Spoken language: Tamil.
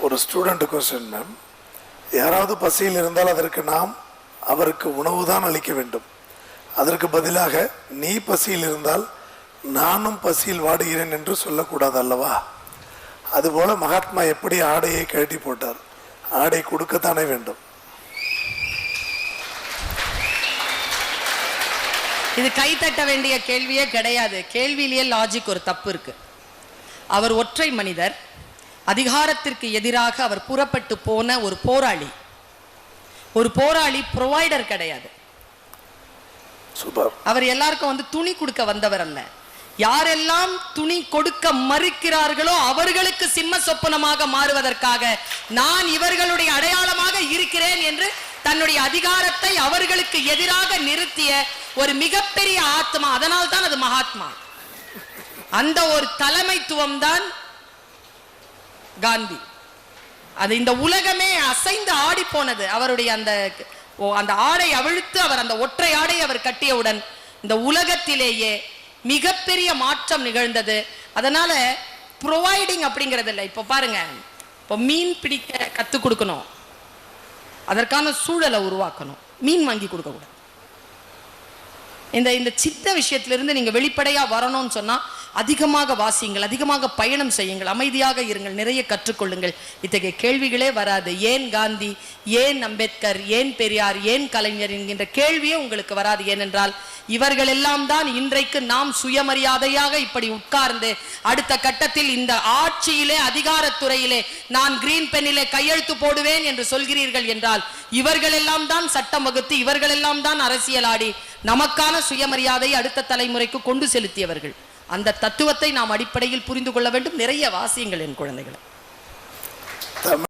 ஒரு ஸ்டூடெண்ட் கொஸ்டின் மேம் யாராவது பசியில் இருந்தால் அதற்கு நாம் அவருக்கு உணவு தான் அளிக்க வேண்டும். அதற்கு பதிலாக நீ பசியில் இருந்தால் நானும் பசியில் வாடுகிறேன் என்று சொல்லக்கூடாது அல்லவா? அதுபோல மகாத்மா எப்படி ஆடையை கழட்டி போட்டார்? ஆடை கொடுக்கத்தானே வேண்டும். இது கை தட்ட வேண்டிய கேள்வியே கிடையாது. கேள்வியிலேயே லாஜிக் ஒரு தப்பு இருக்கு. அவர் ஒற்றை மனிதர். அதிகாரத்திற்கு எதிராக அவர் புறப்பட்டு போன ஒரு போராளி. ஒரு போராளி ப்ரொவைடர் கிடையாது. அவர் எல்லாருக்கும் வந்து துணி கொடுக்க வந்தவர் அல்ல. யாரெல்லாம் துணி கொடுக்க மறுக்கிறார்களோ அவர்களுக்கு சிம்ம சொப்பனமாக மாறுவதற்காக நான் இவர்களுடைய அடையாளமாக இருக்கிறேன் என்று தன்னுடைய அதிகாரத்தை அவர்களுக்கு எதிராக நிறுத்திய ஒரு மிகப்பெரிய ஆத்மா. அதனால் தான் அது மகாத்மா. அந்த ஒரு தலைமைத்துவம் தான் காந்தி. அது இந்த உலகமே அசைந்து ஆடி போனது. அவருடைய அந்த ஓ, அந்த ஆடை அவிழ்த்து அவர் அந்த ஒற்றை ஆடை அவர் கட்டியவுடன் இந்த உலகத்திலேயே மிகப்பெரிய மாற்றம் நிகழ்ந்தது. அதனால ப்ரொவைடிங் அப்படிங்கிறது இல்லை. இப்போ பாருங்க இப்போ மீன் பிடிக்க கற்றுக் கொடுக்கணும். அதற்கான சூழலை உருவாக்கணும். மீன் வாங்கி கொடுக்கக்கூடாது. இந்த இந்த சித்த விஷயத்திலிருந்து நீங்கள் வெளிப்படையாக வரணும்னு சொன்னால் அதிகமாக வாசியுங்கள் அதிகமாக பயணம் செய்யுங்கள் அமைதியாக இருங்கள் நிறைய கற்றுக்கொள்ளுங்கள். இத்தகைய கேள்விகளே வராது. ஏன் காந்தி ஏன் அம்பேத்கர் ஏன் பெரியார் ஏன் கலைஞர் என்கின்ற கேள்வியே உங்களுக்கு வராது. ஏனென்றால் இவர்கள் எல்லாம் தான் இன்றைக்கு நாம் சுயமரியாதையாக இப்படி உட்கார்ந்து அடுத்த கட்டத்தில் இந்த ஆட்சியிலே அதிகாரத்துறையிலே நான் கிரீன் பெண்ணிலே கையெழுத்து போடுவேன் என்று சொல்கிறீர்கள் என்றால் இவர்கள் எல்லாம் தான் சட்டம் வகுத்து இவர்கள் எல்லாம் தான் அரசியலாடி நமக்கான சுயமரியாதை அடுத்த தலைமுறைக்கு கொண்டு செலுத்தியவர்கள். அந்த தத்துவத்தை நாம் அடிப்படையில் புரிந்து கொள்ள வேண்டும். நிறைய வாசியங்கள் என் குழந்தைகளை.